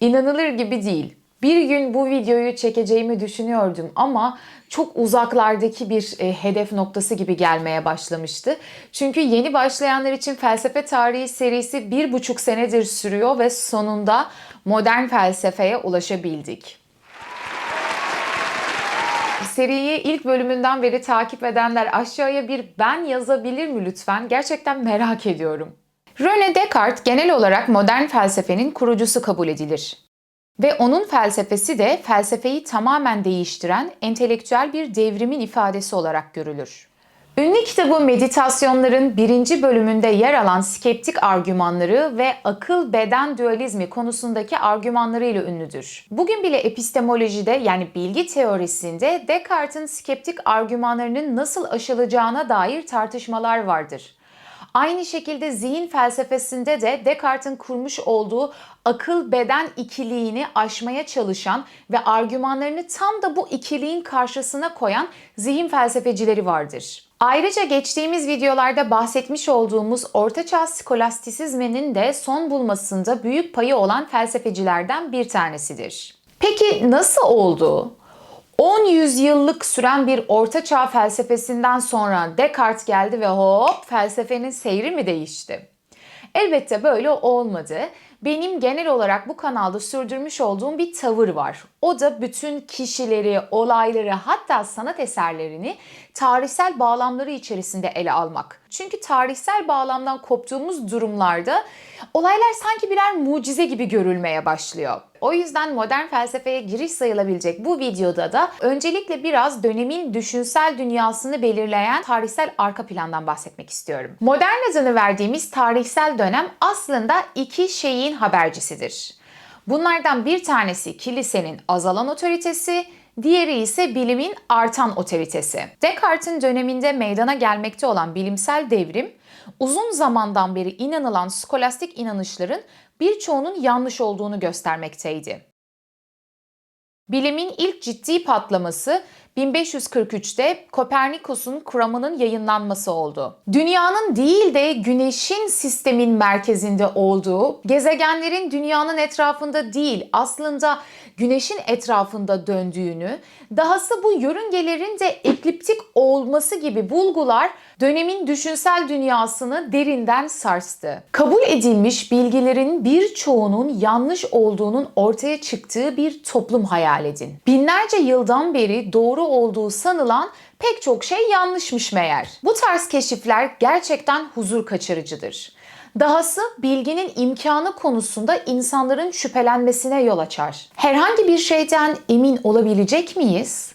İnanılır gibi değil. Bir gün bu videoyu çekeceğimi düşünüyordum ama çok uzaklardaki bir e, hedef noktası gibi gelmeye başlamıştı. Çünkü yeni başlayanlar için felsefe tarihi serisi bir buçuk senedir sürüyor ve sonunda modern felsefeye ulaşabildik. Seriyi ilk bölümünden beri takip edenler aşağıya bir ben yazabilir mi lütfen? Gerçekten merak ediyorum. René Descartes genel olarak modern felsefenin kurucusu kabul edilir. Ve onun felsefesi de felsefeyi tamamen değiştiren entelektüel bir devrimin ifadesi olarak görülür. Ünlü kitabı Meditasyonların birinci bölümünde yer alan skeptik argümanları ve akıl-beden dualizmi konusundaki argümanlarıyla ünlüdür. Bugün bile epistemolojide yani bilgi teorisinde Descartes'in skeptik argümanlarının nasıl aşılacağına dair tartışmalar vardır. Aynı şekilde zihin felsefesinde de Descartes'in kurmuş olduğu akıl beden ikiliğini aşmaya çalışan ve argümanlarını tam da bu ikiliğin karşısına koyan zihin felsefecileri vardır. Ayrıca geçtiğimiz videolarda bahsetmiş olduğumuz Ortaçağ skolastisizminin de son bulmasında büyük payı olan felsefecilerden bir tanesidir. Peki nasıl oldu? 10 yüzyıllık süren bir ortaçağ felsefesinden sonra Descartes geldi ve hop felsefenin seyri mi değişti? Elbette böyle olmadı. Benim genel olarak bu kanalda sürdürmüş olduğum bir tavır var. O da bütün kişileri, olayları hatta sanat eserlerini tarihsel bağlamları içerisinde ele almak. Çünkü tarihsel bağlamdan koptuğumuz durumlarda olaylar sanki birer mucize gibi görülmeye başlıyor. O yüzden modern felsefeye giriş sayılabilecek bu videoda da öncelikle biraz dönemin düşünsel dünyasını belirleyen tarihsel arka plandan bahsetmek istiyorum. Modern adını verdiğimiz tarihsel dönem aslında iki şeyin habercisidir. Bunlardan bir tanesi kilisenin azalan otoritesi, diğeri ise bilimin artan otoritesi. Descartes'in döneminde meydana gelmekte olan bilimsel devrim, uzun zamandan beri inanılan skolastik inanışların birçoğunun yanlış olduğunu göstermekteydi. Bilimin ilk ciddi patlaması 1543'te Kopernikus'un kuramının yayınlanması oldu. Dünyanın değil de güneşin sistemin merkezinde olduğu, gezegenlerin dünyanın etrafında değil aslında güneşin etrafında döndüğünü, dahası bu yörüngelerin de ekliptik olması gibi bulgular dönemin düşünsel dünyasını derinden sarstı. Kabul edilmiş bilgilerin birçoğunun yanlış olduğunun ortaya çıktığı bir toplum hayal edin. Binlerce yıldan beri doğru olduğu sanılan pek çok şey yanlışmış meğer. Bu tarz keşifler gerçekten huzur kaçırıcıdır. Dahası bilginin imkanı konusunda insanların şüphelenmesine yol açar. Herhangi bir şeyden emin olabilecek miyiz?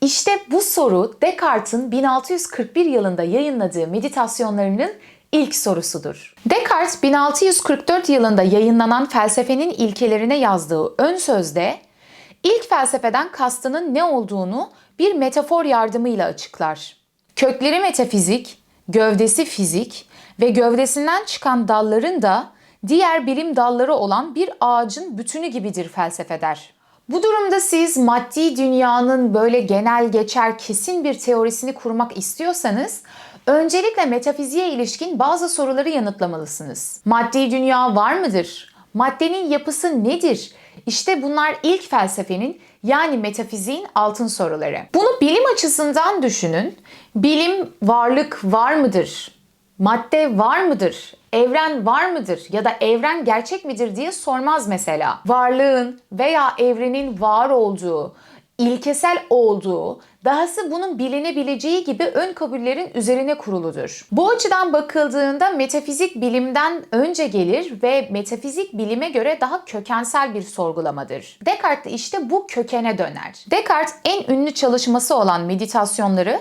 İşte bu soru Descartes'in 1641 yılında yayınladığı meditasyonlarının ilk sorusudur. Descartes 1644 yılında yayınlanan felsefenin ilkelerine yazdığı ön sözde ilk felsefeden kastının ne olduğunu bir metafor yardımıyla açıklar. Kökleri metafizik, gövdesi fizik ve gövdesinden çıkan dalların da diğer bilim dalları olan bir ağacın bütünü gibidir felsefe der. Bu durumda siz maddi dünyanın böyle genel geçer kesin bir teorisini kurmak istiyorsanız öncelikle metafiziğe ilişkin bazı soruları yanıtlamalısınız. Maddi dünya var mıdır? Maddenin yapısı nedir? İşte bunlar ilk felsefenin yani metafiziğin altın soruları. Bunu bilim açısından düşünün. Bilim varlık var mıdır? Madde var mıdır? Evren var mıdır ya da evren gerçek midir diye sormaz mesela. Varlığın veya evrenin var olduğu, ilkesel olduğu, dahası bunun bilinebileceği gibi ön kabullerin üzerine kuruludur. Bu açıdan bakıldığında metafizik bilimden önce gelir ve metafizik bilime göre daha kökensel bir sorgulamadır. Descartes işte bu kökene döner. Descartes en ünlü çalışması olan meditasyonları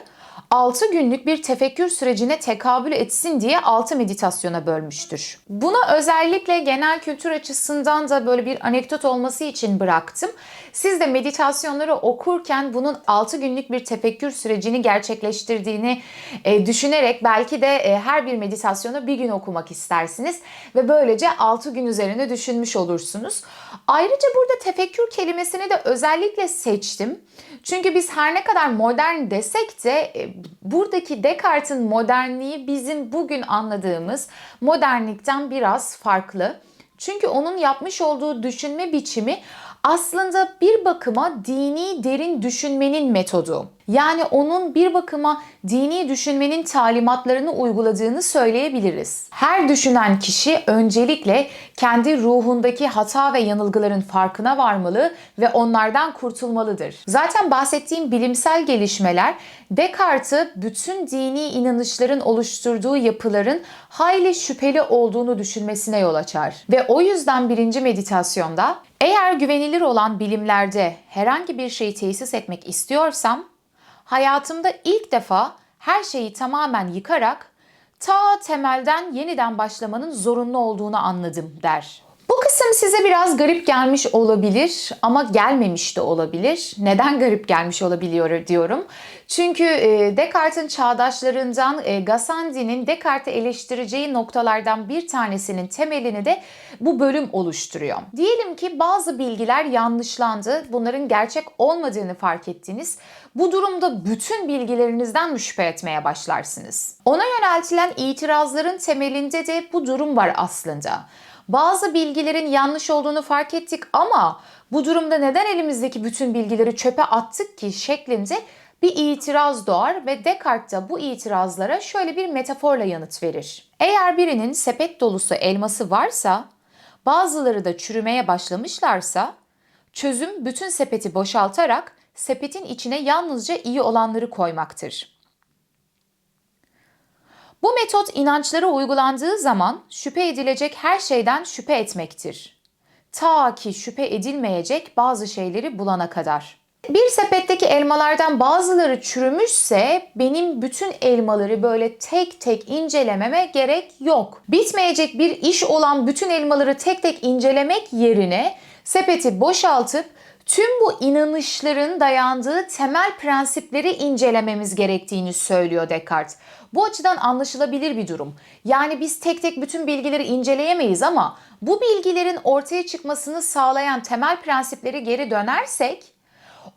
6 günlük bir tefekkür sürecine tekabül etsin diye 6 meditasyona bölmüştür. Bunu özellikle genel kültür açısından da böyle bir anekdot olması için bıraktım. Siz de meditasyonları okurken bunun 6 günlük bir tefekkür sürecini gerçekleştirdiğini e, düşünerek belki de e, her bir meditasyonu bir gün okumak istersiniz ve böylece 6 gün üzerine düşünmüş olursunuz. Ayrıca burada tefekkür kelimesini de özellikle seçtim. Çünkü biz her ne kadar modern desek de e, buradaki Descartes'in modernliği bizim bugün anladığımız modernlikten biraz farklı. Çünkü onun yapmış olduğu düşünme biçimi aslında bir bakıma dini derin düşünmenin metodu. Yani onun bir bakıma dini düşünmenin talimatlarını uyguladığını söyleyebiliriz. Her düşünen kişi öncelikle kendi ruhundaki hata ve yanılgıların farkına varmalı ve onlardan kurtulmalıdır. Zaten bahsettiğim bilimsel gelişmeler Descartes'ı bütün dini inanışların oluşturduğu yapıların hayli şüpheli olduğunu düşünmesine yol açar. Ve o yüzden birinci meditasyonda eğer güvenilir olan bilimlerde herhangi bir şeyi tesis etmek istiyorsam hayatımda ilk defa her şeyi tamamen yıkarak ta temelden yeniden başlamanın zorunlu olduğunu anladım der. Bu kısım size biraz garip gelmiş olabilir ama gelmemiş de olabilir. Neden garip gelmiş olabiliyor diyorum. Çünkü e, Descartes'in çağdaşlarından e, Gassendi'nin Descartes'i eleştireceği noktalardan bir tanesinin temelini de bu bölüm oluşturuyor. Diyelim ki bazı bilgiler yanlışlandı, bunların gerçek olmadığını fark ettiniz. Bu durumda bütün bilgilerinizden mi şüphe etmeye başlarsınız? Ona yöneltilen itirazların temelinde de bu durum var aslında. Bazı bilgilerin yanlış olduğunu fark ettik ama bu durumda neden elimizdeki bütün bilgileri çöpe attık ki şeklinde bir itiraz doğar ve Descartes de bu itirazlara şöyle bir metaforla yanıt verir. Eğer birinin sepet dolusu elması varsa, bazıları da çürümeye başlamışlarsa, çözüm bütün sepeti boşaltarak sepetin içine yalnızca iyi olanları koymaktır. Bu metot inançlara uygulandığı zaman şüphe edilecek her şeyden şüphe etmektir. Ta ki şüphe edilmeyecek bazı şeyleri bulana kadar. Bir sepetteki elmalardan bazıları çürümüşse benim bütün elmaları böyle tek tek incelememe gerek yok. Bitmeyecek bir iş olan bütün elmaları tek tek incelemek yerine sepeti boşaltıp tüm bu inanışların dayandığı temel prensipleri incelememiz gerektiğini söylüyor Descartes. Bu açıdan anlaşılabilir bir durum. Yani biz tek tek bütün bilgileri inceleyemeyiz ama bu bilgilerin ortaya çıkmasını sağlayan temel prensipleri geri dönersek,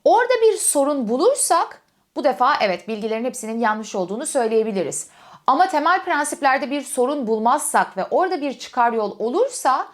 orada bir sorun bulursak bu defa evet bilgilerin hepsinin yanlış olduğunu söyleyebiliriz. Ama temel prensiplerde bir sorun bulmazsak ve orada bir çıkar yol olursa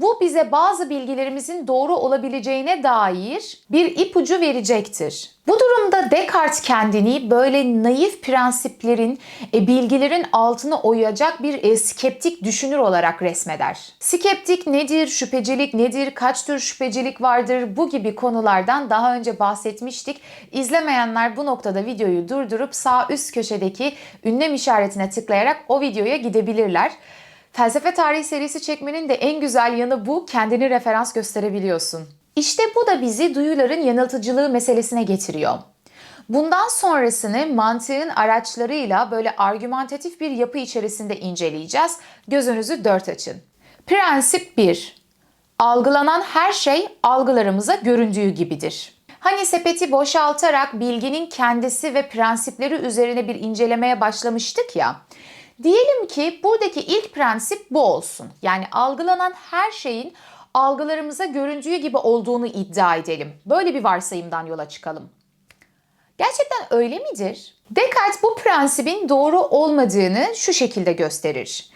bu bize bazı bilgilerimizin doğru olabileceğine dair bir ipucu verecektir. Bu durumda Descartes kendini böyle naif prensiplerin, e, bilgilerin altına oyacak bir e, skeptik düşünür olarak resmeder. Skeptik nedir, şüphecilik nedir, kaç tür şüphecilik vardır bu gibi konulardan daha önce bahsetmiştik. İzlemeyenler bu noktada videoyu durdurup sağ üst köşedeki ünlem işaretine tıklayarak o videoya gidebilirler. Felsefe tarihi serisi çekmenin de en güzel yanı bu, kendini referans gösterebiliyorsun. İşte bu da bizi duyuların yanıltıcılığı meselesine getiriyor. Bundan sonrasını mantığın araçlarıyla böyle argümantatif bir yapı içerisinde inceleyeceğiz. Gözünüzü dört açın. Prensip 1. Algılanan her şey algılarımıza göründüğü gibidir. Hani sepeti boşaltarak bilginin kendisi ve prensipleri üzerine bir incelemeye başlamıştık ya. Diyelim ki buradaki ilk prensip bu olsun. Yani algılanan her şeyin algılarımıza göründüğü gibi olduğunu iddia edelim. Böyle bir varsayımdan yola çıkalım. Gerçekten öyle midir? Descartes bu prensibin doğru olmadığını şu şekilde gösterir.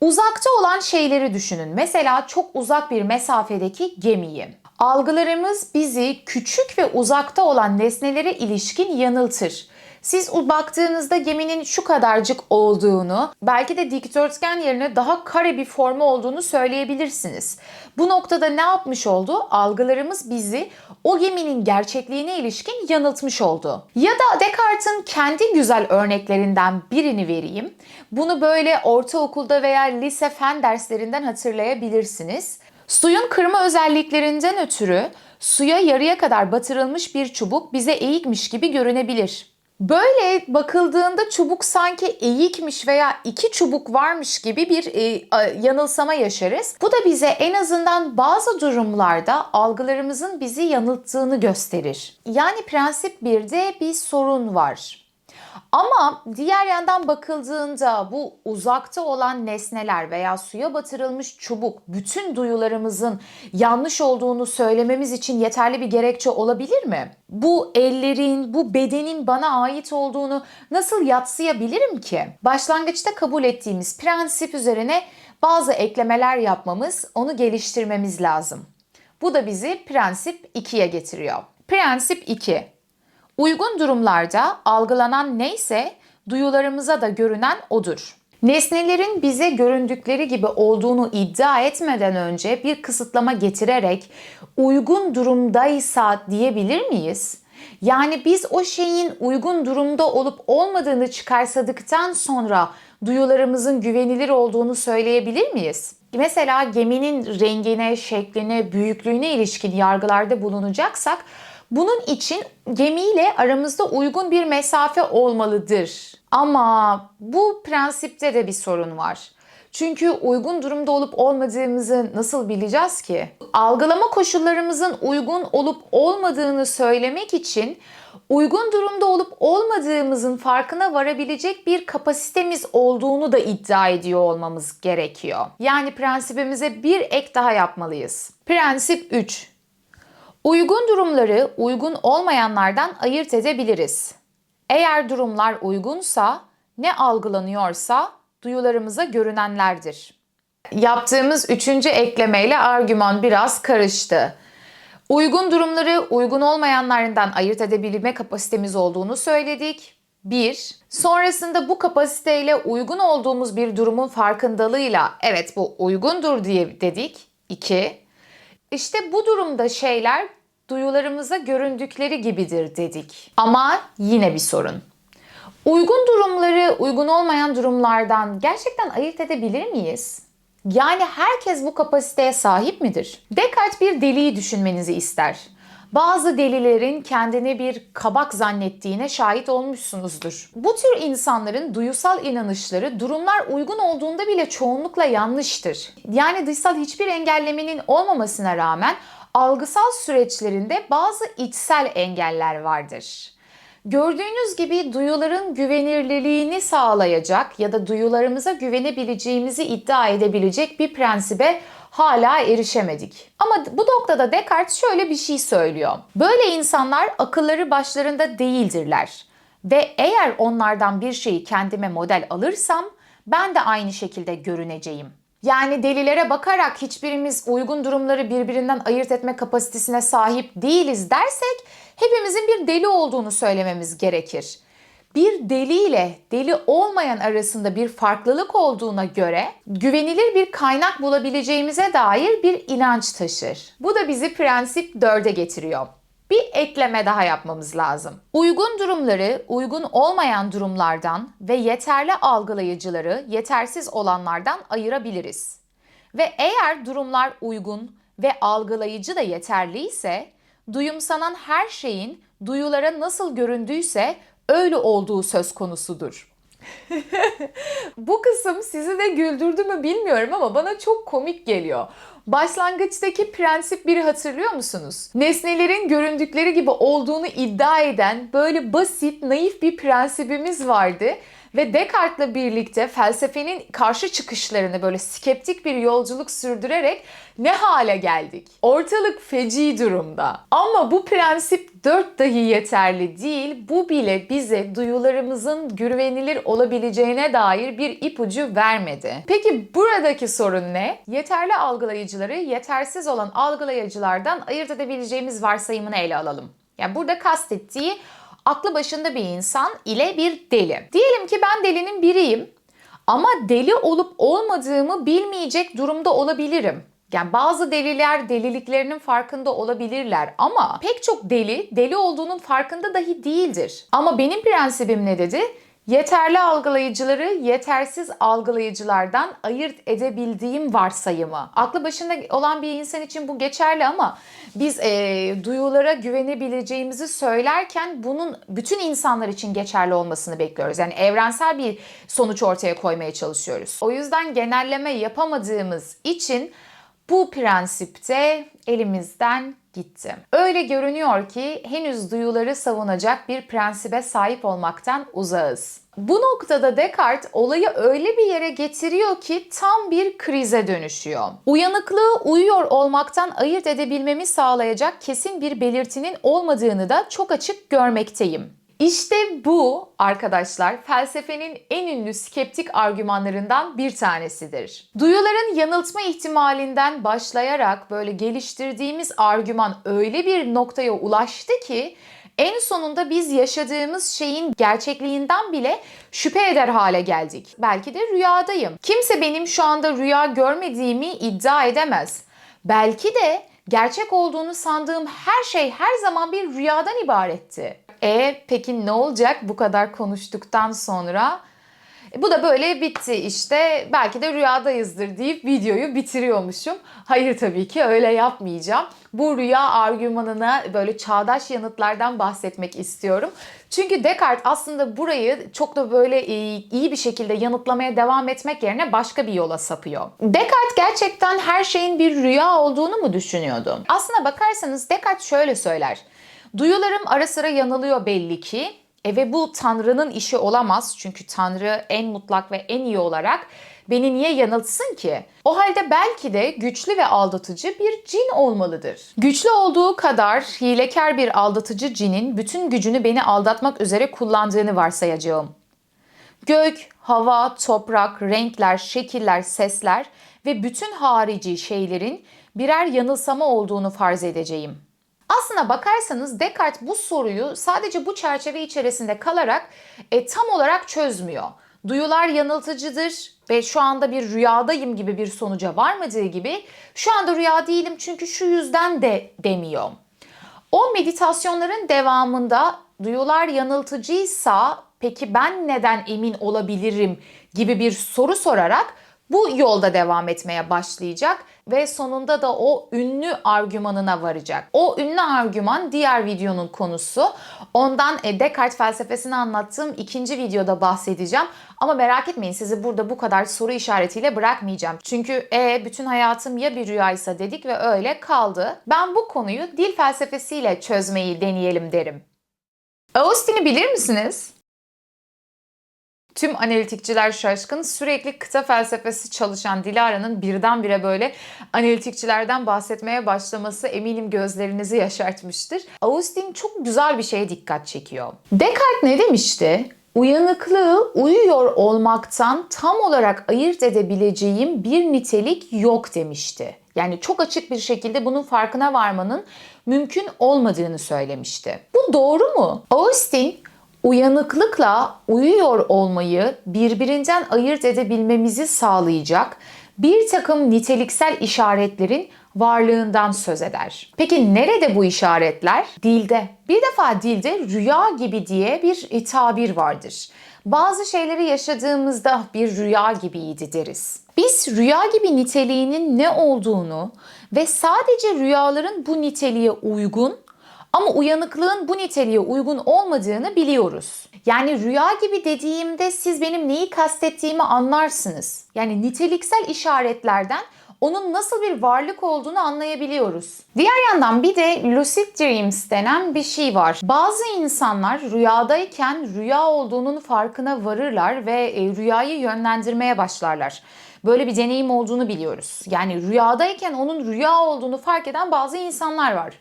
Uzakta olan şeyleri düşünün. Mesela çok uzak bir mesafedeki gemiyi. Algılarımız bizi küçük ve uzakta olan nesnelere ilişkin yanıltır. Siz baktığınızda geminin şu kadarcık olduğunu, belki de dikdörtgen yerine daha kare bir formu olduğunu söyleyebilirsiniz. Bu noktada ne yapmış oldu? Algılarımız bizi o geminin gerçekliğine ilişkin yanıltmış oldu. Ya da Descartes'in kendi güzel örneklerinden birini vereyim. Bunu böyle ortaokulda veya lise fen derslerinden hatırlayabilirsiniz. Suyun kırma özelliklerinden ötürü suya yarıya kadar batırılmış bir çubuk bize eğikmiş gibi görünebilir. Böyle bakıldığında çubuk sanki eğikmiş veya iki çubuk varmış gibi bir e, yanılsama yaşarız. Bu da bize en azından bazı durumlarda algılarımızın bizi yanılttığını gösterir. Yani prensip 1'de bir sorun var. Ama diğer yandan bakıldığında bu uzakta olan nesneler veya suya batırılmış çubuk bütün duyularımızın yanlış olduğunu söylememiz için yeterli bir gerekçe olabilir mi? Bu ellerin, bu bedenin bana ait olduğunu nasıl yatsıyabilirim ki? Başlangıçta kabul ettiğimiz prensip üzerine bazı eklemeler yapmamız, onu geliştirmemiz lazım. Bu da bizi prensip 2'ye getiriyor. Prensip 2. Uygun durumlarda algılanan neyse duyularımıza da görünen odur. Nesnelerin bize göründükleri gibi olduğunu iddia etmeden önce bir kısıtlama getirerek uygun durumdaysa diyebilir miyiz? Yani biz o şeyin uygun durumda olup olmadığını çıkarsadıktan sonra duyularımızın güvenilir olduğunu söyleyebilir miyiz? Mesela geminin rengine, şekline, büyüklüğüne ilişkin yargılarda bulunacaksak bunun için gemiyle aramızda uygun bir mesafe olmalıdır. Ama bu prensipte de bir sorun var. Çünkü uygun durumda olup olmadığımızı nasıl bileceğiz ki? Algılama koşullarımızın uygun olup olmadığını söylemek için uygun durumda olup olmadığımızın farkına varabilecek bir kapasitemiz olduğunu da iddia ediyor olmamız gerekiyor. Yani prensibimize bir ek daha yapmalıyız. Prensip 3. Uygun durumları uygun olmayanlardan ayırt edebiliriz. Eğer durumlar uygunsa ne algılanıyorsa duyularımıza görünenlerdir. Yaptığımız üçüncü eklemeyle argüman biraz karıştı. Uygun durumları uygun olmayanlardan ayırt edebilme kapasitemiz olduğunu söyledik. 1. Sonrasında bu kapasiteyle uygun olduğumuz bir durumun farkındalığıyla evet bu uygundur diye dedik. 2. İşte bu durumda şeyler duyularımıza göründükleri gibidir dedik. Ama yine bir sorun. Uygun durumları uygun olmayan durumlardan gerçekten ayırt edebilir miyiz? Yani herkes bu kapasiteye sahip midir? Descartes bir deliği düşünmenizi ister. Bazı delilerin kendini bir kabak zannettiğine şahit olmuşsunuzdur. Bu tür insanların duyusal inanışları durumlar uygun olduğunda bile çoğunlukla yanlıştır. Yani dışsal hiçbir engellemenin olmamasına rağmen algısal süreçlerinde bazı içsel engeller vardır. Gördüğünüz gibi duyuların güvenirliliğini sağlayacak ya da duyularımıza güvenebileceğimizi iddia edebilecek bir prensibe hala erişemedik. Ama bu noktada Descartes şöyle bir şey söylüyor. Böyle insanlar akılları başlarında değildirler ve eğer onlardan bir şeyi kendime model alırsam ben de aynı şekilde görüneceğim. Yani delilere bakarak hiçbirimiz uygun durumları birbirinden ayırt etme kapasitesine sahip değiliz dersek hepimizin bir deli olduğunu söylememiz gerekir. Bir deli ile deli olmayan arasında bir farklılık olduğuna göre güvenilir bir kaynak bulabileceğimize dair bir inanç taşır. Bu da bizi prensip 4'e getiriyor bir ekleme daha yapmamız lazım. Uygun durumları uygun olmayan durumlardan ve yeterli algılayıcıları yetersiz olanlardan ayırabiliriz. Ve eğer durumlar uygun ve algılayıcı da yeterliyse, duyumsanan her şeyin duyulara nasıl göründüyse öyle olduğu söz konusudur. Bu kısım sizi de güldürdü mü bilmiyorum ama bana çok komik geliyor. Başlangıçtaki prensip biri hatırlıyor musunuz? Nesnelerin göründükleri gibi olduğunu iddia eden böyle basit, naif bir prensibimiz vardı ve Descartes'la birlikte felsefenin karşı çıkışlarını böyle skeptik bir yolculuk sürdürerek ne hale geldik? Ortalık feci durumda. Ama bu prensip 4 dahi yeterli değil. Bu bile bize duyularımızın güvenilir olabileceğine dair bir ipucu vermedi. Peki buradaki sorun ne? Yeterli algılayıcıları yetersiz olan algılayıcılardan ayırt edebileceğimiz varsayımını ele alalım. Yani burada kastettiği aklı başında bir insan ile bir deli. Diyelim ki ben delinin biriyim ama deli olup olmadığımı bilmeyecek durumda olabilirim. Yani bazı deliler deliliklerinin farkında olabilirler ama pek çok deli deli olduğunun farkında dahi değildir. Ama benim prensibim ne dedi? Yeterli algılayıcıları yetersiz algılayıcılardan ayırt edebildiğim varsayımı. Aklı başında olan bir insan için bu geçerli ama biz e, duyulara güvenebileceğimizi söylerken bunun bütün insanlar için geçerli olmasını bekliyoruz. Yani evrensel bir sonuç ortaya koymaya çalışıyoruz. O yüzden genelleme yapamadığımız için bu prensipte elimizden gitti. Öyle görünüyor ki henüz duyuları savunacak bir prensibe sahip olmaktan uzağız. Bu noktada Descartes olayı öyle bir yere getiriyor ki tam bir krize dönüşüyor. Uyanıklığı uyuyor olmaktan ayırt edebilmemi sağlayacak kesin bir belirtinin olmadığını da çok açık görmekteyim. İşte bu arkadaşlar felsefenin en ünlü skeptik argümanlarından bir tanesidir. Duyuların yanıltma ihtimalinden başlayarak böyle geliştirdiğimiz argüman öyle bir noktaya ulaştı ki en sonunda biz yaşadığımız şeyin gerçekliğinden bile şüphe eder hale geldik. Belki de rüyadayım. Kimse benim şu anda rüya görmediğimi iddia edemez. Belki de gerçek olduğunu sandığım her şey her zaman bir rüyadan ibaretti. E peki ne olacak bu kadar konuştuktan sonra? E, bu da böyle bitti işte. Belki de rüyadayızdır deyip videoyu bitiriyormuşum. Hayır tabii ki öyle yapmayacağım. Bu rüya argümanına böyle çağdaş yanıtlardan bahsetmek istiyorum. Çünkü Descartes aslında burayı çok da böyle iyi bir şekilde yanıtlamaya devam etmek yerine başka bir yola sapıyor. Descartes gerçekten her şeyin bir rüya olduğunu mu düşünüyordu? Aslına bakarsanız Descartes şöyle söyler. Duyularım ara sıra yanılıyor belli ki. E ve bu Tanrı'nın işi olamaz. Çünkü Tanrı en mutlak ve en iyi olarak beni niye yanıltsın ki? O halde belki de güçlü ve aldatıcı bir cin olmalıdır. Güçlü olduğu kadar hilekar bir aldatıcı cinin bütün gücünü beni aldatmak üzere kullandığını varsayacağım. Gök, hava, toprak, renkler, şekiller, sesler ve bütün harici şeylerin birer yanılsama olduğunu farz edeceğim. Aslına bakarsanız Descartes bu soruyu sadece bu çerçeve içerisinde kalarak e, tam olarak çözmüyor. Duyular yanıltıcıdır ve şu anda bir rüyadayım gibi bir sonuca varmadığı gibi şu anda rüya değilim çünkü şu yüzden de demiyor. O meditasyonların devamında duyular yanıltıcıysa peki ben neden emin olabilirim gibi bir soru sorarak bu yolda devam etmeye başlayacak ve sonunda da o ünlü argümanına varacak. O ünlü argüman diğer videonun konusu. Ondan e, Descartes felsefesini anlattığım ikinci videoda bahsedeceğim. Ama merak etmeyin sizi burada bu kadar soru işaretiyle bırakmayacağım. Çünkü e bütün hayatım ya bir rüyaysa dedik ve öyle kaldı. Ben bu konuyu dil felsefesiyle çözmeyi deneyelim derim. Austin'i bilir misiniz? Tüm analitikçiler şaşkın. Sürekli kıta felsefesi çalışan Dilara'nın birdenbire böyle analitikçilerden bahsetmeye başlaması eminim gözlerinizi yaşartmıştır. Austin çok güzel bir şeye dikkat çekiyor. Descartes ne demişti? Uyanıklığı uyuyor olmaktan tam olarak ayırt edebileceğim bir nitelik yok demişti. Yani çok açık bir şekilde bunun farkına varmanın mümkün olmadığını söylemişti. Bu doğru mu? Austin uyanıklıkla uyuyor olmayı birbirinden ayırt edebilmemizi sağlayacak bir takım niteliksel işaretlerin varlığından söz eder. Peki nerede bu işaretler? Dilde. Bir defa dilde rüya gibi diye bir tabir vardır. Bazı şeyleri yaşadığımızda bir rüya gibiydi deriz. Biz rüya gibi niteliğinin ne olduğunu ve sadece rüyaların bu niteliğe uygun ama uyanıklığın bu niteliğe uygun olmadığını biliyoruz. Yani rüya gibi dediğimde siz benim neyi kastettiğimi anlarsınız. Yani niteliksel işaretlerden onun nasıl bir varlık olduğunu anlayabiliyoruz. Diğer yandan bir de lucid dreams denen bir şey var. Bazı insanlar rüyadayken rüya olduğunun farkına varırlar ve e, rüyayı yönlendirmeye başlarlar. Böyle bir deneyim olduğunu biliyoruz. Yani rüyadayken onun rüya olduğunu fark eden bazı insanlar var.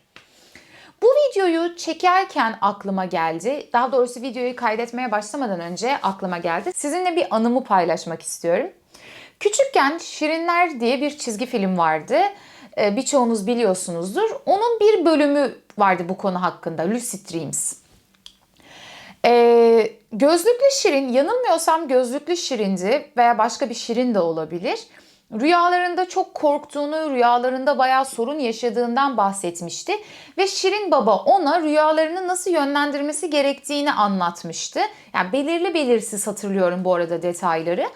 Bu videoyu çekerken aklıma geldi. Daha doğrusu videoyu kaydetmeye başlamadan önce aklıma geldi. Sizinle bir anımı paylaşmak istiyorum. Küçükken Şirinler diye bir çizgi film vardı. Ee, birçoğunuz biliyorsunuzdur. Onun bir bölümü vardı bu konu hakkında. Lucid Dreams. Ee, gözlüklü Şirin, yanılmıyorsam gözlüklü Şirin'di veya başka bir Şirin de olabilir rüyalarında çok korktuğunu, rüyalarında bayağı sorun yaşadığından bahsetmişti ve Şirin Baba ona rüyalarını nasıl yönlendirmesi gerektiğini anlatmıştı. Yani belirli belirsiz hatırlıyorum bu arada detayları.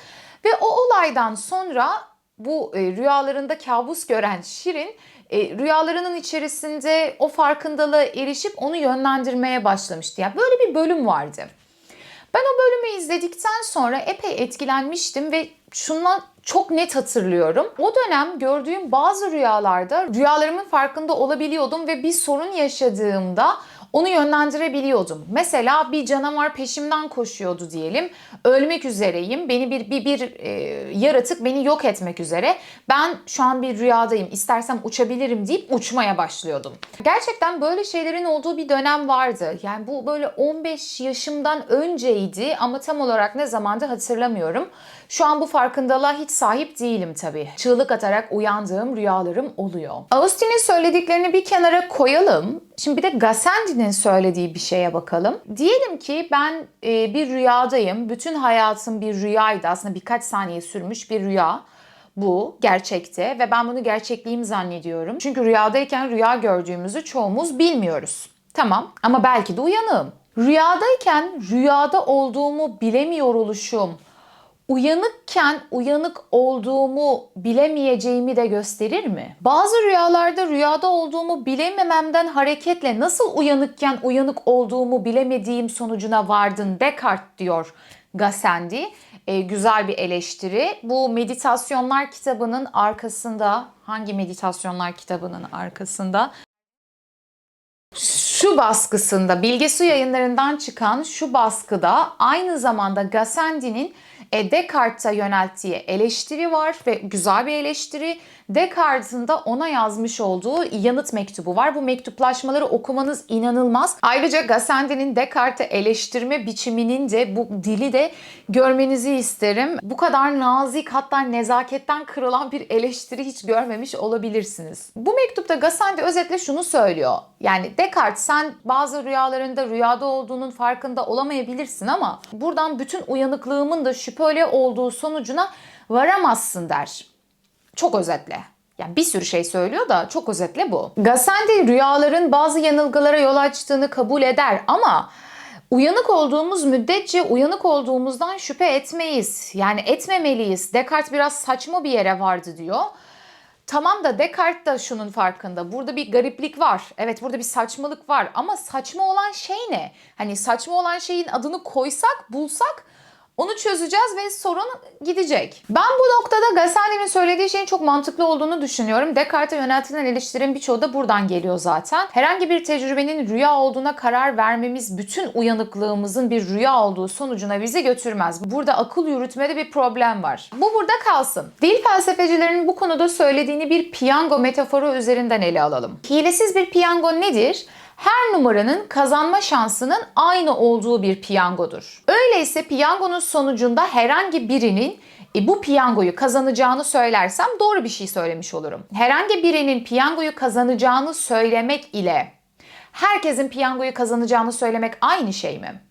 Ve o olaydan sonra bu e, rüyalarında kabus gören Şirin e, rüyalarının içerisinde o farkındalığa erişip onu yönlendirmeye başlamıştı. Yani böyle bir bölüm vardı. Ben o bölümü izledikten sonra epey etkilenmiştim ve şundan çok net hatırlıyorum. O dönem gördüğüm bazı rüyalarda rüyalarımın farkında olabiliyordum ve bir sorun yaşadığımda onu yönlendirebiliyordum. Mesela bir canavar peşimden koşuyordu diyelim. Ölmek üzereyim. Beni bir bir, bir e, yaratık beni yok etmek üzere. Ben şu an bir rüyadayım. İstersem uçabilirim deyip uçmaya başlıyordum. Gerçekten böyle şeylerin olduğu bir dönem vardı. Yani bu böyle 15 yaşımdan önceydi ama tam olarak ne zamandı hatırlamıyorum. Şu an bu farkındalığa hiç sahip değilim tabii. Çığlık atarak uyandığım rüyalarım oluyor. Austin'in söylediklerini bir kenara koyalım. Şimdi bir de Gassendi'nin söylediği bir şeye bakalım. Diyelim ki ben e, bir rüyadayım. Bütün hayatım bir rüyaydı. Aslında birkaç saniye sürmüş bir rüya bu gerçekte ve ben bunu gerçekliğim zannediyorum. Çünkü rüyadayken rüya gördüğümüzü çoğumuz bilmiyoruz. Tamam ama belki de uyanığım. Rüyadayken rüyada olduğumu bilemiyor oluşum uyanıkken uyanık olduğumu bilemeyeceğimi de gösterir mi? Bazı rüyalarda rüyada olduğumu bilemememden hareketle nasıl uyanıkken uyanık olduğumu bilemediğim sonucuna vardın Descartes diyor Gassendi. E, güzel bir eleştiri. Bu meditasyonlar kitabının arkasında hangi meditasyonlar kitabının arkasında? Şu baskısında Bilge Su yayınlarından çıkan şu baskıda aynı zamanda Gassendi'nin e, Descartes'e yönelttiği eleştiri var ve güzel bir eleştiri. Descartes'in de ona yazmış olduğu yanıt mektubu var. Bu mektuplaşmaları okumanız inanılmaz. Ayrıca Gassendi'nin Descartes'e eleştirme biçiminin de bu dili de görmenizi isterim. Bu kadar nazik hatta nezaketten kırılan bir eleştiri hiç görmemiş olabilirsiniz. Bu mektupta Gassendi özetle şunu söylüyor. Yani Descartes sen bazı rüyalarında rüyada olduğunun farkında olamayabilirsin ama buradan bütün uyanıklığımın da şüpheli olduğu sonucuna varamazsın der. Çok özetle. Yani bir sürü şey söylüyor da çok özetle bu. Gassendi rüyaların bazı yanılgılara yol açtığını kabul eder ama Uyanık olduğumuz müddetçe uyanık olduğumuzdan şüphe etmeyiz. Yani etmemeliyiz. Descartes biraz saçma bir yere vardı diyor. Tamam da Descartes da şunun farkında. Burada bir gariplik var. Evet burada bir saçmalık var. Ama saçma olan şey ne? Hani saçma olan şeyin adını koysak, bulsak onu çözeceğiz ve sorun gidecek. Ben bu noktada Gassendi'nin söylediği şeyin çok mantıklı olduğunu düşünüyorum. Descartes'e yöneltilen eleştirilerin birçoğu da buradan geliyor zaten. Herhangi bir tecrübenin rüya olduğuna karar vermemiz bütün uyanıklığımızın bir rüya olduğu sonucuna bizi götürmez. Burada akıl yürütmede bir problem var. Bu burada kalsın. Dil felsefecilerinin bu konuda söylediğini bir piyango metaforu üzerinden ele alalım. Hilesiz bir piyango nedir? Her numaranın kazanma şansının aynı olduğu bir piyangodur. Öyleyse piyangonun sonucunda herhangi birinin e, bu piyangoyu kazanacağını söylersem doğru bir şey söylemiş olurum. Herhangi birinin piyangoyu kazanacağını söylemek ile herkesin piyangoyu kazanacağını söylemek aynı şey mi?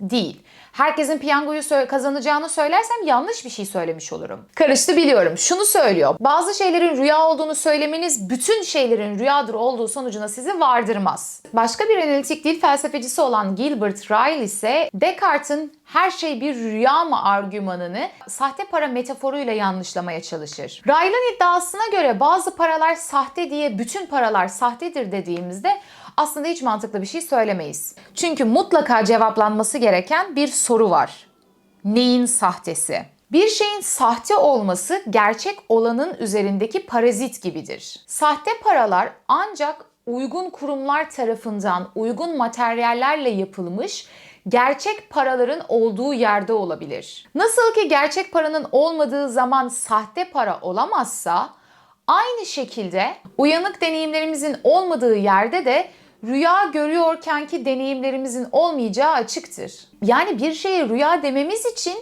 Değil. Herkesin piyangoyu kazanacağını söylersem yanlış bir şey söylemiş olurum. Karıştı biliyorum. Şunu söylüyor. Bazı şeylerin rüya olduğunu söylemeniz bütün şeylerin rüyadır olduğu sonucuna sizi vardırmaz. Başka bir analitik dil felsefecisi olan Gilbert Ryle ise Descartes'in her şey bir rüya mı argümanını sahte para metaforuyla yanlışlamaya çalışır. Ryle'ın iddiasına göre bazı paralar sahte diye bütün paralar sahtedir dediğimizde aslında hiç mantıklı bir şey söylemeyiz. Çünkü mutlaka cevaplanması gereken bir soru var. Neyin sahtesi? Bir şeyin sahte olması gerçek olanın üzerindeki parazit gibidir. Sahte paralar ancak uygun kurumlar tarafından uygun materyallerle yapılmış gerçek paraların olduğu yerde olabilir. Nasıl ki gerçek paranın olmadığı zaman sahte para olamazsa aynı şekilde uyanık deneyimlerimizin olmadığı yerde de rüya görüyorkenki deneyimlerimizin olmayacağı açıktır. Yani bir şeye rüya dememiz için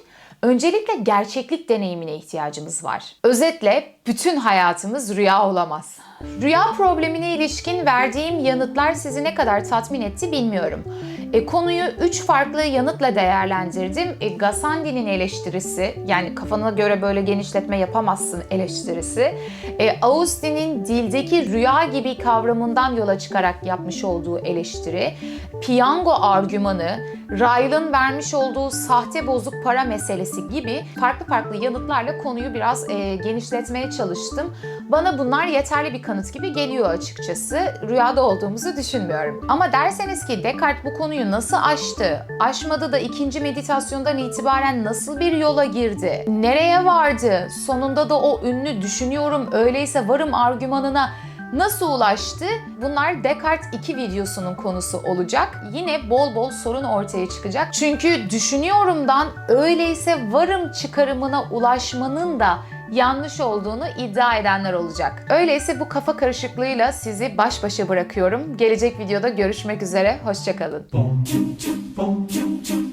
öncelikle gerçeklik deneyimine ihtiyacımız var. Özetle bütün hayatımız rüya olamaz. Rüya problemine ilişkin verdiğim yanıtlar sizi ne kadar tatmin etti bilmiyorum. E, konuyu üç farklı yanıtla değerlendirdim. E, Gassendi'nin eleştirisi, yani kafana göre böyle genişletme yapamazsın eleştirisi. E, Austin'in dildeki rüya gibi kavramından yola çıkarak yapmış olduğu eleştiri. Piyango argümanı, Ryle'ın vermiş olduğu sahte bozuk para meselesi gibi farklı farklı yanıtlarla konuyu biraz e, genişletmeye çalıştım. Bana bunlar yeterli bir kanıt gibi geliyor açıkçası. Rüyada olduğumuzu düşünmüyorum. Ama derseniz ki Descartes bu konuyu konuyu nasıl aştı? Aşmadı da ikinci meditasyondan itibaren nasıl bir yola girdi? Nereye vardı? Sonunda da o ünlü düşünüyorum öyleyse varım argümanına Nasıl ulaştı? Bunlar Descartes 2 videosunun konusu olacak. Yine bol bol sorun ortaya çıkacak. Çünkü düşünüyorumdan öyleyse varım çıkarımına ulaşmanın da yanlış olduğunu iddia edenler olacak. Öyleyse bu kafa karışıklığıyla sizi baş başa bırakıyorum. Gelecek videoda görüşmek üzere. Hoşçakalın. Boom, choo, choo, boom, choo, choo.